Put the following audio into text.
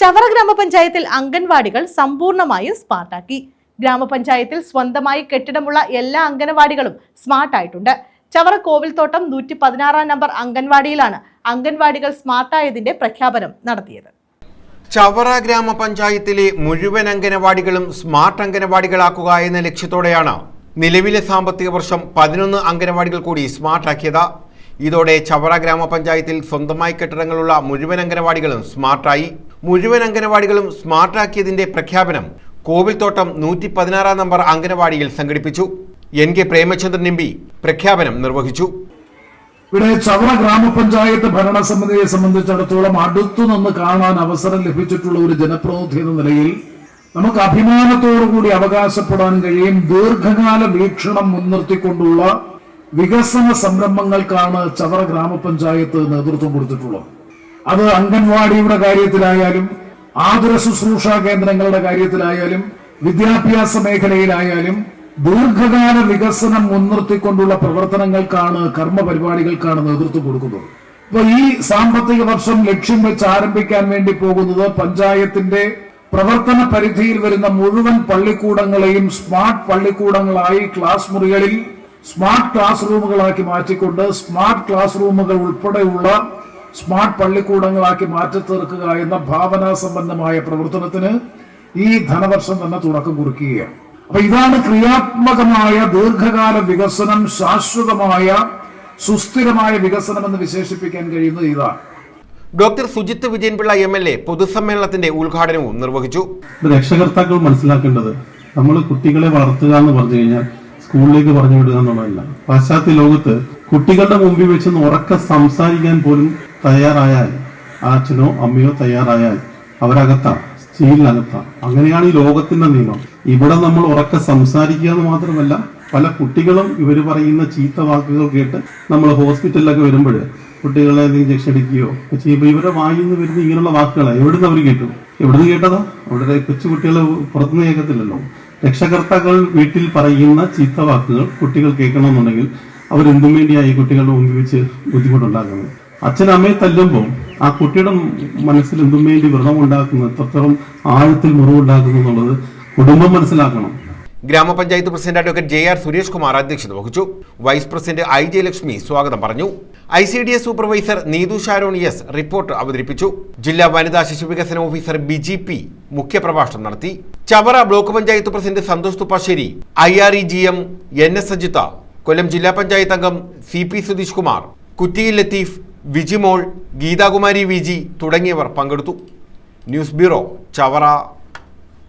ചവറ ഗ്രാമപഞ്ചായത്തിൽ അംഗൻവാടികൾ സമ്പൂർണമായും സ്മാർട്ടാക്കി. ഗ്രാമപഞ്ചായത്തിൽ സ്വന്തമായി കെട്ടിടമുള്ള എല്ലാ അംഗനവാടികളും സ്മാർട്ടായിട്ടുണ്ട്. ചവറ കോവിൽത്തോട്ടം നൂറ്റി പതിനാറാം നമ്പർ അംഗൻവാടിയിലാണ് അംഗൻവാടികൾ സ്മാർട്ടായതിന്റെ പ്രഖ്യാപനം നടത്തിയത്. ചവറ ഗ്രാമപഞ്ചായത്തിലെ മുഴുവൻ അംഗനവാടികളും സ്മാർട്ട് അംഗനവാടികളാക്കുക എന്ന ലക്ഷ്യത്തോടെയാണ് നിലവിലെ സാമ്പത്തിക വർഷം പതിനൊന്ന് അംഗനവാടികൾ കൂടി സ്മാർട്ടാക്കിയത്. ഇതോടെ ചവറ ഗ്രാമപഞ്ചായത്തിൽ സ്വന്തമായി കെട്ടിടങ്ങളുള്ള മുഴുവൻ അംഗനവാടികളും സ്മാർട്ടായി. മുഴുവൻ അംഗനവാടികളും സ്മാർട്ടാക്കിയതിന്റെ പ്രഖ്യാപനം കോവിൽത്തോട്ടം നൂറ്റി പതിനാറാം നമ്പർ അംഗനവാടിയിൽ സംഘടിപ്പിച്ചു. N K Premachandran M P പ്രഖ്യാപനം നിർവഹിച്ചു. ഇവിടെ ചവറ ഗ്രാമപഞ്ചായത്ത് ഭരണസമിതിയെ സംബന്ധിച്ചിടത്തോളം അടുത്തു നിന്ന് കാണാൻ അവസരം ലഭിച്ചിട്ടുള്ള ഒരു ജനപ്രതിനിധി എന്ന നിലയിൽ നമുക്ക് അഭിമാനത്തോടുകൂടി അവകാശപ്പെടാൻ കഴിയും ദീർഘകാല വീക്ഷണം മുൻനിർത്തിക്കൊണ്ടുള്ള വികസന സംരംഭങ്ങൾക്കാണ് ചവറ ഗ്രാമപഞ്ചായത്ത് നേതൃത്വം കൊടുത്തിട്ടുള്ളത്. അത് അംഗൻവാടിയുടെ കാര്യത്തിലായാലും ആതുര ശുശ്രൂഷ കേന്ദ്രങ്ങളുടെ കാര്യത്തിലായാലും വിദ്യാഭ്യാസ മേഖലയിലായാലും ദീർഘകാല വികസനം മുൻനിർത്തിക്കൊണ്ടുള്ള പ്രവർത്തനങ്ങൾക്കാണ് കർമ്മ പരിപാടികൾക്കാണ് നേതൃത്വം കൊടുക്കുന്നത്. ഇപ്പൊ ഈ സാമ്പത്തിക വർഷം ലക്ഷ്യം വെച്ച് ആരംഭിക്കാൻ വേണ്ടി പോകുന്നത് പഞ്ചായത്തിന്റെ പ്രവർത്തന പരിധിയിൽ വരുന്ന മുഴുവൻ പള്ളിക്കൂടങ്ങളെയും സ്മാർട്ട് പള്ളിക്കൂടങ്ങളായി ക്ലാസ് മുറികളിൽ സ്മാർട്ട് ക്ലാസ് റൂമുകളാക്കി മാറ്റിക്കൊണ്ട് സ്മാർട്ട് ക്ലാസ് റൂമുകൾ ഉൾപ്പെടെയുള്ള സ്മാർട്ട് പള്ളിക്കൂടങ്ങളാക്കി മാറ്റി തീർക്കുക എന്ന ഭാവനാസമ്പന്നമായ പ്രവർത്തനത്തിന് ഈ ധനവർഷം തന്നെ തുടക്കം കുറിക്കുകയാണ്. അപ്പൊ ഇതാണ് ക്രിയാത്മകമായ ദീർഘകാല വികസനം ശാശ്വതമായ സുസ്ഥിരമായ വികസനം എന്ന് വിശേഷിപ്പിക്കാൻ കഴിയുന്നത് ഇതാണ്. Doctor Sujith Vijayanpillai M L A പൊതുസമ്മേളനത്തിന്റെ ഉദ്ഘാടനവും നിർവഹിച്ചു. രക്ഷകർത്താക്കൾ മനസ്സിലാക്കേണ്ടത് നമ്മൾ കുട്ടികളെ വളർത്തുക എന്ന് പറഞ്ഞു കഴിഞ്ഞാൽ സ്കൂളിലേക്ക് പറഞ്ഞു വിടുക എന്നുള്ളതല്ല. പാശ്ചാത്യ ലോകത്ത് കുട്ടികളുടെ മുമ്പിൽ വെച്ച് ഉറക്കെ സംസാരിക്കാൻ പോലും തയ്യാറായാൽ ആ അച്ഛനോ അമ്മയോ തയ്യാറായാൽ അവരകത്താണ് സ്റ്റീലിനകത്താണ് അങ്ങനെയാണ് ഈ ലോകത്തിന്റെ നിയമം. ഇവിടെ നമ്മൾ ഉറക്കെ സംസാരിക്കുക എന്ന് മാത്രമല്ല പല കുട്ടികളും ഇവർ പറയുന്ന ചീത്ത വാക്കുകൾ കേട്ട് നമ്മൾ ഹോസ്പിറ്റലിലൊക്കെ വരുമ്പോൾ കുട്ടികളെ ഇഞ്ചക്ഷൻ അടിക്കുകയോ ചെയ്യുമ്പോൾ ഇവരുടെ വായിൽ നിന്ന് വരുന്ന ഇങ്ങനെയുള്ള വാക്കുകളാണ് എവിടുന്ന് അവർ കേട്ടു? എവിടുന്ന് കേട്ടതാ? അവിടെ കൊച്ചു കുട്ടികളെ പുറത്തുനിന്ന് കേൾക്കത്തില്ലല്ലോ. രക്ഷകർത്താക്കൾ വീട്ടിൽ പറയുന്ന ചീത്ത വാക്കുകൾ കുട്ടികൾ കേൾക്കണമെന്നുണ്ടെങ്കിൽ അവരെന്തും വേണ്ടിയായി കുട്ടികളുടെ മുമ്പിൽ വെച്ച് ബുദ്ധിമുട്ടുണ്ടാക്കുന്നത്? അച്ഛൻ അമ്മയെ തല്ലുമ്പോൾ ആ കുട്ടിയുടെ മനസ്സിൽ എന്തും വേണ്ടി വ്രണം ഉണ്ടാക്കുന്നത് എത്രത്തോളം ആഴത്തിൽ മുറിവുണ്ടാക്കുന്നു എന്നുള്ളത് കുടുംബം മനസ്സിലാക്കണം. ഗ്രാമപഞ്ചായത്ത് president advocate J R Suresh Kumar അധ്യക്ഷത വഹിച്ചു. Vice president I J Lakshmi സ്വാഗതം പറഞ്ഞു. I C D S supervisor Neethu Sharon S report അവതരിപ്പിച്ചു. ജില്ലാ വനിതാ ശിശു വികസന ഓഫീസർ ബിജി പി മുഖ്യപ്രഭാഷണം നടത്തി. Chavara block panchayat president Santhosh Thuppassery I R E G M N S Sajitha Kollam ജില്ലാ പഞ്ചായത്ത് അംഗം സി പി സുധീഷ് കുമാർ കുറ്റിയിൽ ലത്തീഫ് വിജിമോൾ ഗീതാകുമാരി വിജി തുടങ്ങിയവർ പങ്കെടുത്തു. News bureau Chavara.